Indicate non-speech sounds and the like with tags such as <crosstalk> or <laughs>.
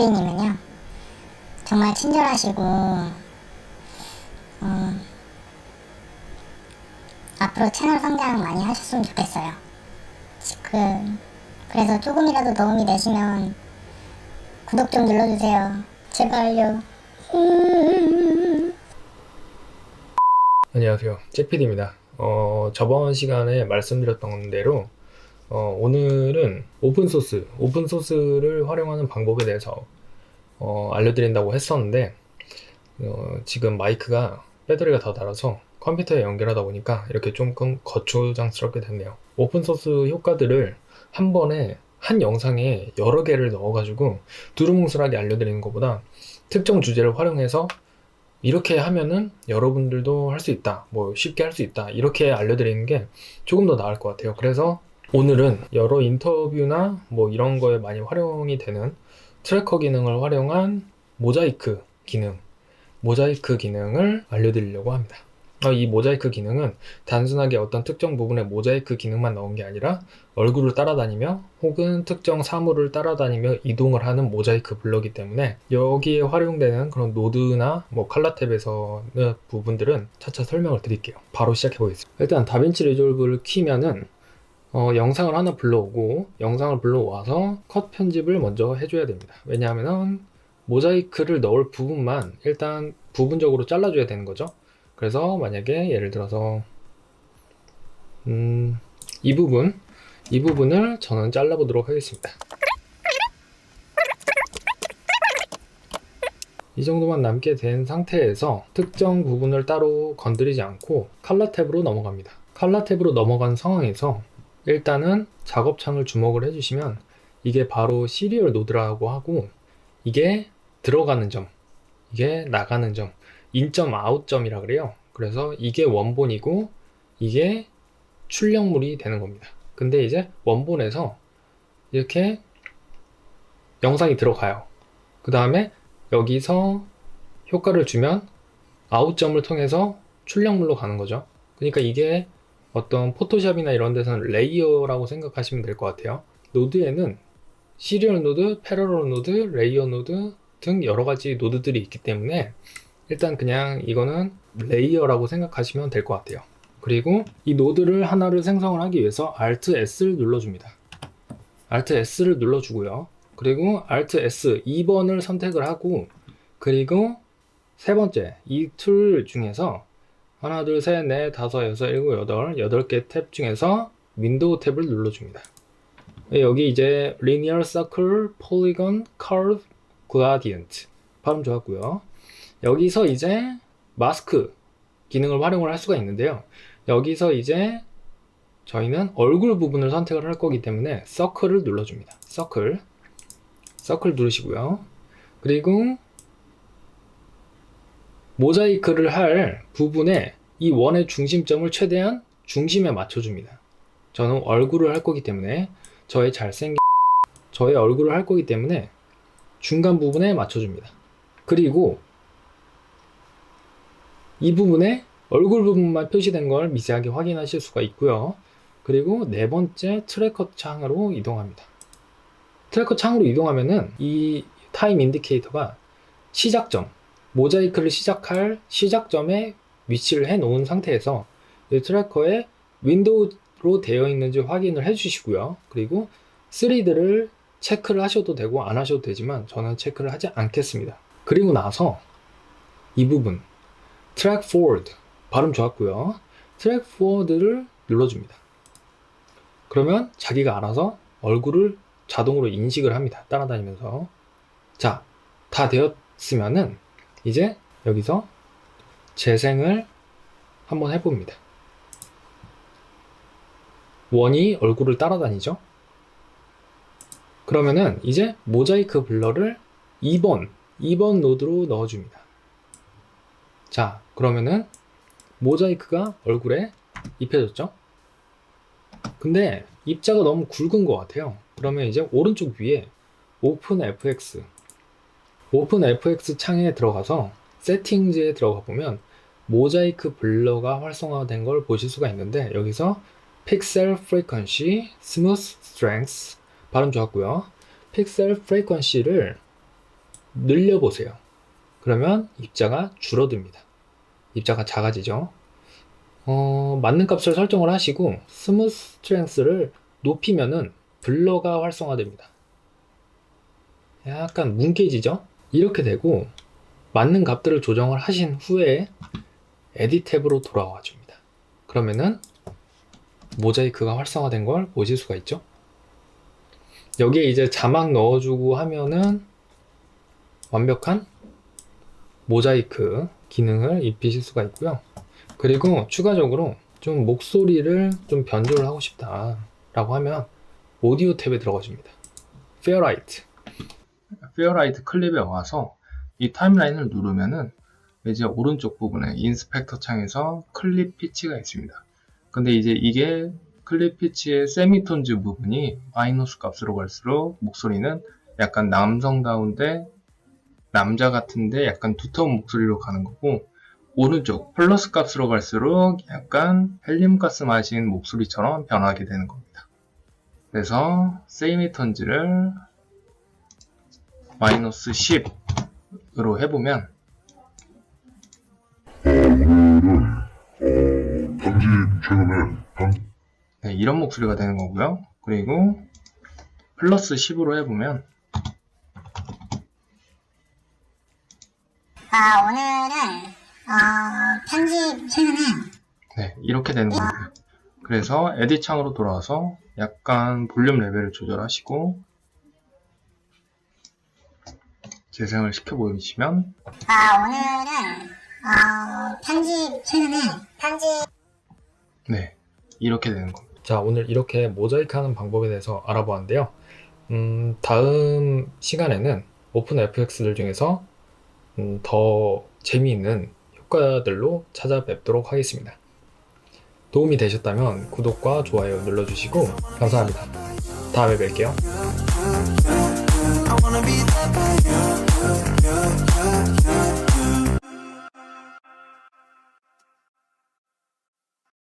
CJ님은요 정말 친절하시고 음, 앞으로 채널 성장 많이 하셨으면 좋겠어요. 그 그래서 조금이라도 도움이 되시면 구독 좀 눌러주세요. 제발요. 안녕하세요. 잭피디입니다. 어, 저번 시간에 말씀드렸던 대로 어, 오늘은 오픈소스, 오픈소스를 활용하는 방법에 대해서 어, 알려드린다고 했었는데 어, 지금 마이크가 배터리가 더 닳아서 컴퓨터에 연결하다 보니까 이렇게 조금 거추장스럽게 됐네요. 오픈소스 효과들을 한 번에 한 영상에 여러 개를 넣어가지고 두루뭉술하게 알려드리는 것보다 특정 주제를 활용해서 이렇게 하면은 여러분들도 할 수 있다. 뭐 쉽게 할 수 있다. 이렇게 알려드리는 게 조금 더 나을 것 같아요. 그래서 오늘은 여러 인터뷰나 뭐 이런 거에 많이 활용이 되는 트래커 기능을 활용한 모자이크 기능, 모자이크 기능을 알려드리려고 합니다. 어, 이 모자이크 기능은 단순하게 어떤 특정 부분에 모자이크 기능만 넣은 게 아니라 얼굴을 따라다니며 혹은 특정 사물을 따라다니며 이동을 하는 모자이크 블럭이기 때문에 여기에 활용되는 그런 노드나 뭐 칼라 탭에서의 부분들은 차차 설명을 드릴게요. 바로 시작해 보겠습니다. 일단 다빈치 리졸브를 키면은 어, 영상을 하나 불러오고 영상을 불러와서 컷 편집을 먼저 해줘야 됩니다. 왜냐하면 모자이크를 넣을 부분만 일단 부분적으로 잘라줘야 되는 거죠. 그래서 만약에 예를 들어서 음, 이 부분 이 부분을 저는 잘라보도록 하겠습니다. 이 정도만 남게 된 상태에서 특정 부분을 따로 건드리지 않고 칼라 탭으로 넘어갑니다. 칼라 탭으로 넘어간 상황에서 일단은 작업창을 주목을 해주시면 이게 바로 시리얼 노드라고 하고 이게 들어가는 점, 이게 나가는 점, 인점 아웃점이라 그래요. 그래서 이게 원본이고 이게 출력물이 되는 겁니다. 근데 이제 원본에서 이렇게 영상이 들어가요. 그 다음에 여기서 효과를 주면 아웃점을 통해서 출력물로 가는 거죠. 그러니까 이게 어떤 포토샵이나 이런 데서는 레이어라고 생각하시면 될 것 같아요. 노드에는 시리얼 노드, 패러럴 노드, 레이어 노드 등 여러 가지 노드들이 있기 때문에 일단 그냥 이거는 레이어라고 생각하시면 될 것 같아요. 그리고 이 노드를 하나를 생성을 하기 위해서 Alt S를 눌러줍니다. Alt S를 눌러주고요. 그리고 Alt S 2번을 선택을 하고 그리고 세 번째 이 툴 중에서 하나, 둘, 셋, 넷, 다섯, 여섯, 일곱, 여덟, 여덟 개 탭 중에서 윈도우 탭을 눌러줍니다. 여기 이제 Linear Circle, Polygon, Curve, Gradient 발음 좋았고요. 여기서 이제 마스크 기능을 활용을 할 수가 있는데요. 여기서 이제 저희는 얼굴 부분을 선택을 할 거기 때문에 서클을 눌러줍니다. 서클. 서클 누르시고요. 그리고 모자이크를 할 부분에 이 원의 중심점을 최대한 중심에 맞춰줍니다. 저는 얼굴을 할 거기 때문에 저의 잘생긴 <laughs> 저의 얼굴을 할 거기 때문에 중간 부분에 맞춰줍니다. 그리고 이 부분에 얼굴 부분만 표시된 걸 미세하게 확인하실 수가 있고요. 그리고 네 번째 트래커 창으로 이동합니다. 트래커 창으로 이동하면은 이 타임 인디케이터가 시작점, 모자이크를 시작할 시작점에 위치를 해 놓은 상태에서 이 트래커에 윈도우로 되어 있는지 확인을 해 주시고요. 그리고 3D를 체크를 하셔도 되고 안 하셔도 되지만 저는 체크를 하지 않겠습니다. 그리고 나서 이 부분 트랙 포워드 발음 좋았고요. 트랙 포워드를 눌러줍니다. 그러면 자기가 알아서 얼굴을 자동으로 인식을 합니다. 따라다니면서 자, 다 되었으면은 이제 여기서 재생을 한번 해봅니다. 원이 얼굴을 따라다니죠? 그러면은 이제 모자이크 블러를 2번, 2번 노드로 넣어줍니다. 자, 그러면은 모자이크가 얼굴에 입혀졌죠? 근데 입자가 너무 굵은 것 같아요. 그러면 이제 오른쪽 위에 오픈 FX 오픈 FX 창에 들어가서 세팅즈에 들어가 보면 모자이크 블러가 활성화된 걸 보실 수가 있는데 여기서 픽셀 프리퀀시, 스무스 스트렝스 발음 좋았고요. 픽셀 프리퀀시를 늘려보세요. 그러면 입자가 줄어듭니다. 입자가 작아지죠. 어, 맞는 값을 설정을 하시고 스무스 스트렝스를 높이면은 블러가 활성화됩니다. 약간 뭉개지죠? 이렇게 되고 맞는 값들을 조정을 하신 후에 에디 탭으로 돌아와 줍니다. 그러면은 모자이크가 활성화된 걸 보실 수가 있죠? 여기에 이제 자막 넣어주고 하면은 완벽한 모자이크 기능을 입히실 수가 있고요. 그리고 추가적으로 좀 목소리를 좀 변조를 하고 싶다 라고 하면 오디오 탭에 들어가 줍니다. 페어라이트 페어라이트 클립에 와서 이 타임라인을 누르면은 이제 오른쪽 부분에 인스펙터 창에서 클립 피치가 있습니다. 근데 이제 이게 클립 피치의 세미톤즈 부분이 마이너스 값으로 갈수록 목소리는 약간 남성다운데 남자 같은데 약간 두터운 목소리로 가는 거고 오른쪽 플러스 값으로 갈수록 약간 헬륨가스 마신 목소리처럼 변하게 되는 겁니다. 그래서 세미톤즈를 마이너스 10으로 해보면 당신 최근에 당, 네, 이런 목소리가 되는 거고요. 그리고 플러스 10으로 해보면 아, 오늘은, 어, 편집 최근에 네, 이렇게 되는 겁니다. 그래서 에디 창으로 돌아와서 약간 볼륨 레벨을 조절하시고 재생을 시켜 보이시면 아, 오늘은, 어, 편집 최근에 편집 네, 이렇게 되는 겁니다. 자, 오늘 이렇게 모자이크 하는 방법에 대해서 알아보았는데요. 음, 다음 시간에는 오픈 FX들 중에서 음, 더 재미있는 효과들로 찾아뵙도록 하겠습니다. 도움이 되셨다면 구독과 좋아요 눌러주시고 감사합니다. 다음에 뵐게요. I wanna be loved by you, you, you, you.